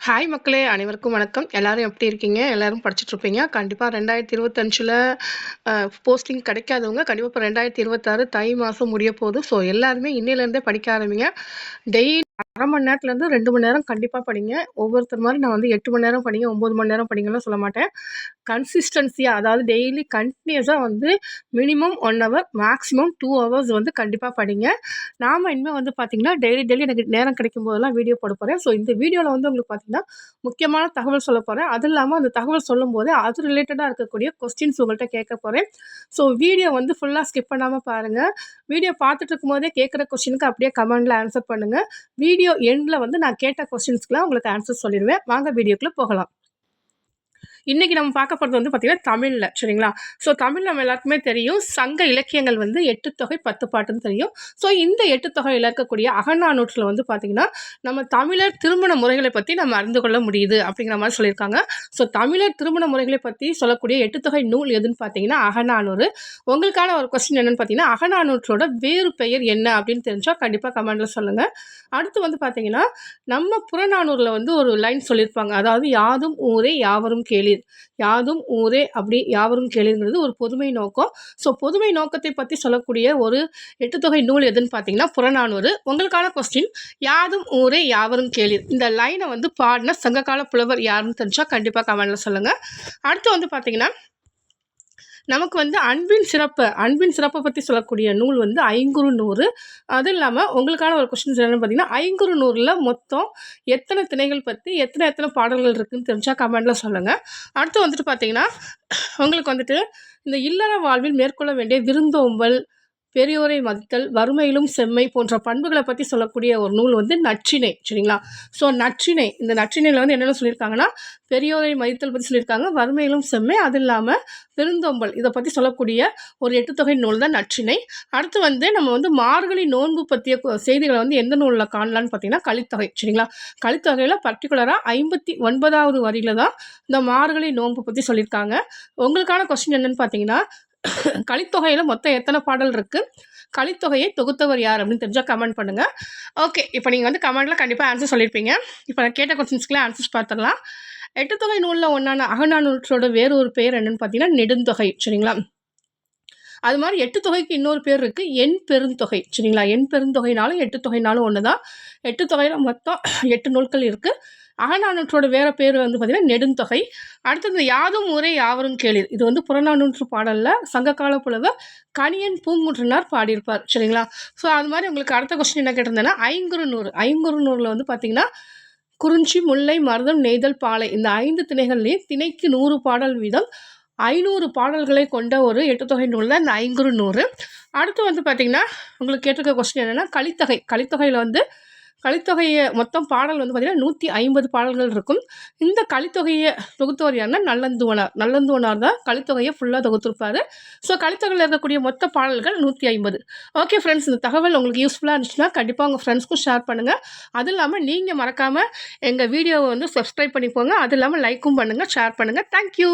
Hi மக்களே. அனைவருக்கும் வணக்கம். எல்லாரும் எப்படி இருக்கீங்க? எல்லாரும் படிச்சுட்டு இருப்பீங்க கண்டிப்பாக ரெண்டாயிரத்தி இருபத்தஞ்சில் போஸ்டிங் கிடைக்காதவங்க கண்டிப்பாக இப்போ ரெண்டாயிரத்தி இருபத்தாறு தை மாதம் முடிய போகுது ஸோ எல்லாருமே இன்னிலேருந்தே படிக்க ஆரம்பிங்க. டெய்லி அரை மணி நேரத்துலேருந்து ரெண்டு மணி நேரம் கண்டிப்பாக படிங்க. ஒவ்வொருத்தர் மாதிரி நான் வந்து எட்டு மணி நேரம் படிங்க ஒம்பது மணி நேரம் படிங்கலாம் சொல்ல மாட்டேன். கன்சிஸ்டன்சியாக அதாவது டெய்லி கண்டினியூஸாக வந்து minimum one hour maximum two hours வந்து கண்டிப்பாக படிங்க. நாம் இனிமேல் வந்து பார்த்திங்கன்னா டெய்லி டெய்லி எனக்கு நேரம் கிடைக்கும் போதெல்லாம் வீடியோ போட போகிறேன் ஸோ இந்த வீடியோவில் வந்து உங்களுக்கு பார்த்திங்கன்னா முக்கியமான தகவல் சொல்ல போகிறேன் அது இல்லாமல் அந்த தகவல் சொல்லும்போது அது ரிலேட்டடாக இருக்கக்கூடிய கொஸ்டின்ஸ் உங்கள்கிட்ட கேட்க போகிறேன் ஸோ வீடியோ வந்து ஃபுல்லாக ஸ்கிப் பண்ணாமல் பாருங்கள் வீடியோ பார்த்துட்டு இருக்கும்போதே கேட்குற கொஸ்டினுக்கு அப்படியே கமெண்டில் ஆன்சர் பண்ணுங்கள் வீடியோ எண்டில் வந்து நான் கேட்ட கொஸ்டின்ஸ்க்குலாம் உங்களுக்கு ஆன்சர் சொல்லிடுவேன். வாங்க வீடியோக்குள்ளே போகலாம். இன்றைக்கி நம்ம பார்க்க போகிறது வந்து பார்த்திங்கன்னா தமிழில் சரிங்களா? ஸோ தமிழ் நம்ம எல்லாருக்குமே தெரியும். சங்க இலக்கியங்கள் வந்து எட்டு தொகை பத்து பாட்டுன்னு தெரியும். ஸோ இந்த எட்டு தொகையில் இருக்கக்கூடிய அகநானூற்றில் வந்து பார்த்திங்கன்னா நம்ம தமிழர் திருமண முறைகளை பற்றி நம்ம அறிந்து கொள்ள முடியுது அப்படிங்கிற மாதிரி சொல்லியிருக்காங்க. ஸோ தமிழர் திருமண முறைகளை பற்றி சொல்லக்கூடிய எட்டு தொகை நூல் எதுன்னு பார்த்தீங்கன்னா அகநானூறு உங்களுக்கான ஒரு கொஸ்டின் என்னென்னு பார்த்தீங்கன்னா அகநானூற்றோட வேறு பெயர் என்ன அப்படின்னு தெரிஞ்சால் கண்டிப்பாக கமெண்டில் சொல்லுங்கள் அடுத்து வந்து பார்த்தீங்கன்னா நம்ம புறநானூரில் வந்து ஒரு லைன் சொல்லியிருப்பாங்க. அதாவது யாதும் ஊரே யாவரும் கேளீர். யாதும் ஊரே அப்படி யாவரும் கேளுங்கிறது ஒரு பொதுமை நோக்கம். ஸோ பொதுமை நோக்கத்தை பற்றி சொல்லக்கூடிய ஒரு எட்டுத்தொகை நூல் எதுன்னு பார்த்தீங்கன்னா புறநானூறு. உங்களுக்கான கொஸ்டின் யாதும் ஊரே யாவரும் கேளீர் இந்த லைனை வந்து பாடின சங்ககால புலவர் யாருன்னு தெரிஞ்சால் கண்டிப்பாக கமெண்டில் சொல்லுங்கள் அடுத்து வந்து பார்த்தீங்கன்னா நமக்கு வந்து அன்பின் சிறப்பு அன்பின் சிறப்பை பற்றி சொல்லக்கூடிய நூல் வந்து ஐங்குறு நூறு அதுவும் இல்லாமல் உங்களுக்கான ஒரு கொஸ்டின்ஸ் என்னென்னு பார்த்தீங்கன்னா ஐங்குறு நூறில் மொத்தம் எத்தனை திணைகள் பற்றி எத்தனை எத்தனை பாடல்கள் இருக்குதுன்னு தெரிஞ்சால் கமெண்டில் சொல்லுங்கள் அடுத்து வந்துட்டு பார்த்தீங்கன்னா உங்களுக்கு வந்துட்டு இந்த இல்லற வாழ்வில் மேற்கொள்ள வேண்டிய விருந்தோம்பல் பெரியோரை மதித்தல் வறுமையிலும் செம்மை போன்ற பண்புகளை பற்றி சொல்லக்கூடிய ஒரு நூல் வந்து நற்றினை சரிங்களா? ஸோ நற்றினை இந்த நற்றினையில் வந்து என்னென்ன சொல்லியிருக்காங்கன்னா பெரியோரை மதித்தல் பற்றி சொல்லியிருக்காங்க வறுமையிலும் செம்மை அது இல்லாமல் பெருந்தொம்பல் இதை பற்றி சொல்லக்கூடிய ஒரு எட்டு தொகை நூல் தான் நற்றினை. அடுத்து வந்து நம்ம வந்து மார்கழி நோன்பு பற்றிய செய்திகளை வந்து எந்த நூலில் காணலான்னு பார்த்தீங்கன்னா கலித்தொகை சரிங்களா? கலித்தொகையில் பர்டிகுலராக ஐம்பத்தி ஒன்பதாவது வரியில் தான் இந்த மார்கழி நோன்பு பற்றி சொல்லியிருக்காங்க. உங்களுக்கான கொஸ்டின் என்னென்னு பார்த்தீங்கன்னா கலித்தொகையில் மொத்தம் எத்தனை பாடல் இருக்குது கலித்தொகையை தொகுத்தவர் யார் அப்படின்னு தெரிஞ்சால் கமெண்ட் பண்ணுங்கள் ஓகே இப்போ நீங்கள் வந்து கமெண்ட்டில் கண்டிப்பாக ஆன்சர் சொல்லியிருப்பீங்க இப்போ நான் கேட்ட கொஸ்டின்ஸ்க்குலாம் ஆன்சர்ஸ் பார்த்துடலாம். எட்டுத்தொகை நூலில் ஒன்றான அகநானூற்றோட வேறு ஒரு பேர் என்னென்னு பார்த்தீங்கன்னா நெடுந்தொகை சரிங்களா? அது மாதிரி எட்டு தொகைக்கு இன்னொரு பேர் இருக்குது எண் பெருந்தொகை சரிங்களா? எண் பெருந்தொகைனாலும் எட்டு தொகைனாலும் ஒன்று தான் எட்டு தொகையில் மொத்தம் எட்டு நூல்கள் இருக்குது அகநானூற்றோட வேறு பேர் வந்து பார்த்திங்கன்னா நெடுந்தொகை. அடுத்தது யாதும் ஊரே யாவரும் கேளீர். இது வந்து புறநானூற்று பாடலில் சங்ககால புலவர் கணியன் பூங்குன்றனார் பாடியிருப்பார். சரிங்களா? ஸோ அது மாதிரி உங்களுக்கு அடுத்த கொஸ்டின் என்ன கேட்டிருந்தேன்னா ஐங்குறு நூறு நூறில் வந்து பார்த்திங்கன்னா குறிஞ்சி முல்லை மருதம் நெய்தல் பாலை இந்த ஐந்து திணைகள்லேயும் திணைக்கு நூறு பாடல் வீதம் ஐநூறு பாடல்களை கொண்ட ஒரு எட்டு தொகை நூல் தான் இந்த ஐங்குறு நூறு அடுத்து வந்து பார்த்திங்கன்னா உங்களுக்கு கேட்டிருக்க கொஸ்டின் என்னென்னா கலித்தொகை. கலித்தொகையில் வந்து கலித்தொகையை மொத்தம் பாடல் வந்து பார்த்திங்கன்னா நூற்றி ஐம்பது பாடல்கள் இருக்கும். இந்த கலித்தொகையை தொகுத்தவர் யாருன்னா நல்லந்துவனார். நல்லந்துவனார் தான் கலித்தொகையை ஃபுல்லாக தொகுத்துருப்பார். ஸோ கலித்தொகையில் இருக்கக்கூடிய மொத்த பாடல்கள் நூற்றி ஐம்பது. ஓகே ஃப்ரெண்ட்ஸ் இந்த தகவல் உங்களுக்கு யூஸ்ஃபுல்லாக இருந்துச்சுன்னா கண்டிப்பாக உங்கள் ஃப்ரெண்ட்ஸ்க்கும் ஷேர் பண்ணுங்கள் அது இல்லாமல் நீங்கள் மறக்காமல் எங்கள் வீடியோவை வந்து சப்ஸ்கிரைப் பண்ணிப்போங்க அது இல்லாமல் லைக்கும் பண்ணுங்கள் ஷேர் பண்ணுங்கள் தேங்க்யூ